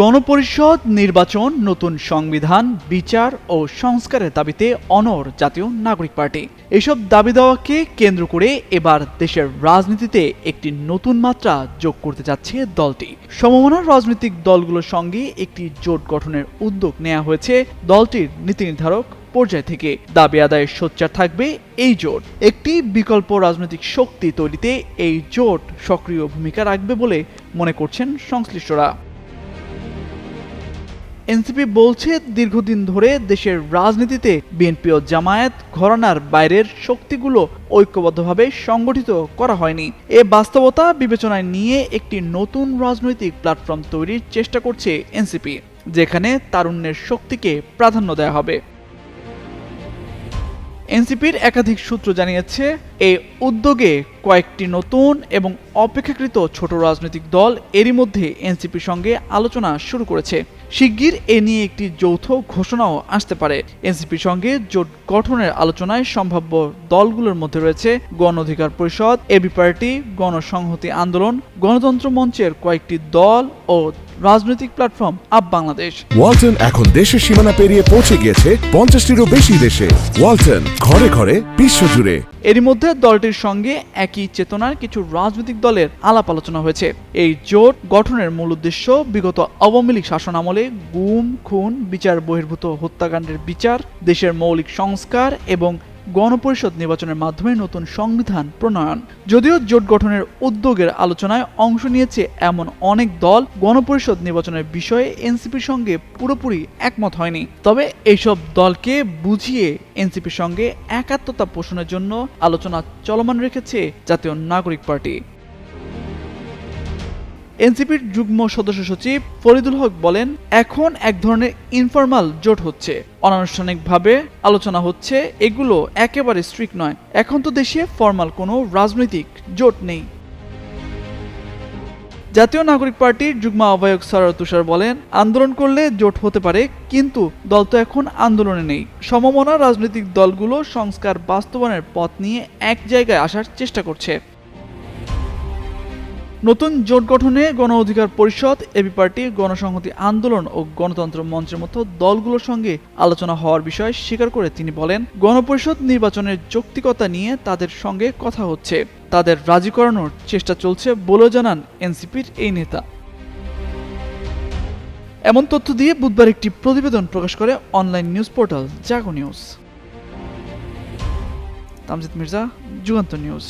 গণপরিষদ, নির্বাচন, নতুন সংবিধান, বিচার ও সংস্কারের দাবিতে অনর জাতীয় নাগরিক পার্টি। এসব দাবি দেওয়াকে কেন্দ্র করে এবার দেশের রাজনীতিতে একটি নতুন মাত্রা যোগ করতে যাচ্ছে দলটি। সমমনার রাজনৈতিক দলগুলোর সঙ্গে একটি জোট গঠনের উদ্যোগ নেওয়া হয়েছে দলটির নীতি নির্ধারক পর্যায় থেকে। দাবি আদায়ের সোচ্চার থাকবে এই জোট। একটি বিকল্প রাজনৈতিক শক্তি তৈরিতে এই জোট সক্রিয় ভূমিকা রাখবে বলে মনে করছেন সংশ্লিষ্টরা। এনসিপি বলছে, দীর্ঘদিন ধরে দেশের রাজনীতিতে বিএনপি ও জামায়াত ঘরানার বাইরের শক্তিগুলো ঐক্যবদ্ধভাবে সংগঠিত করা হয়নি। এ বাস্তবতা বিবেচনায় নিয়ে একটি নতুন রাজনৈতিক প্ল্যাটফর্ম তৈরির চেষ্টা করছে এনসিপি, যেখানে তারুণ্যের শক্তিকে প্রাধান্য দেওয়া হবে। এনসিপির একাধিক সূত্র জানিয়েছে এই উদ্যোগে কয়েকটি নতুন এবং অপেক্ষাকৃত ছোট রাজনৈতিক দল এরই মধ্যে এনসিপির সঙ্গে আলোচনা শুরু করেছে। শিগগির এ নিয়ে একটি যৌথ ঘোষণাও আসতে পারে। এনসিপির সঙ্গে জোট গঠনের আলোচনায় সম্ভাব্য দলগুলোর মধ্যে রয়েছে গণ অধিকার পরিষদ, এবি পার্টি, গণসংহতি আন্দোলন, গণতন্ত্র মঞ্চের কয়েকটি দল ও রাজনৈতিক প্ল্যাটফর্ম আপ বাংলাদেশ। ওয়ালটন এখন দেশের সীমানা পেরিয়ে পৌঁছে গিয়েছে পঞ্চাশটিরও বেশি দেশে। ওয়ালটন ঘরে ঘরে বিশ্বজুড়ে। এরই মধ্যে দলটির সঙ্গে একই চেতনার কিছু রাজনৈতিক দলের আলাপ আলোচনা হয়েছে। এই জোট গঠনের মূল উদ্দেশ্য বিগত আওয়ামী লীগ শাসন আমলে গুম খুন বিচার বহির্ভূত হত্যাকাণ্ডের বিচার দেশের মৌলিক সংস্কার এবং গণপরিষদ নির্বাচনের মাধ্যমে নতুন সংবিধান প্রণয়ন। যদিও জোট গঠনের উদ্যোগের আলোচনায় অংশ নিয়েছে এমন অনেক দল, গণপরিষদ নির্বাচনের বিষয়ে এনসিপির সঙ্গে পুরোপুরি একমত হয়নি। তবে এইসব দলকে বুঝিয়ে এনসিপির সঙ্গে একাত্মতা পোষণের জন্য আলোচনা চলমান রেখেছে জাতীয় নাগরিক পার্টি। এনসিপির যুগ্ম সদস্য সচিব ফরিদুল হক বলেন, এখন এক ধরনের ইনফরমাল জোট হচ্ছে। অনানুষ্ঠানিকভাবে আলোচনা হচ্ছে, এগুলো একেবারে স্ট্রিক্ট নয়। এখন তো দেশে ফর্মাল কোনো রাজনৈতিক জোট নেই। জাতীয় নাগরিক পার্টির যুগ্ম আহ্বায়ক সরার তুষার বলেন, আন্দোলন করলে জোট হতে পারে, কিন্তু দল তো এখন আন্দোলনে নেই। সমমনা রাজনৈতিক দলগুলো সংস্কার বাস্তবায়নের পথ নিয়ে এক জায়গায় আসার চেষ্টা করছে। নতুন জোট গঠনে গণ অধিকার পরিষদ, এবি পার্টি, গণসংহতি আন্দোলন ও গণতন্ত্র মঞ্চের মতো দলগুলোর সঙ্গে আলোচনা হওয়ার বিষয় স্বীকার করে তিনি বলেন, গণপরিষদ নির্বাচনের যৌক্তিকতা নিয়ে তাদের সঙ্গে কথা হচ্ছে। তাদের রাজি করানোর চেষ্টা চলছে বলেও জানান এনসিপির এই নেতা। এমন তথ্য দিয়ে বুধবার একটি প্রতিবেদন প্রকাশ করে online news portal Jago news. Tamjid Mirza, Jugantor news.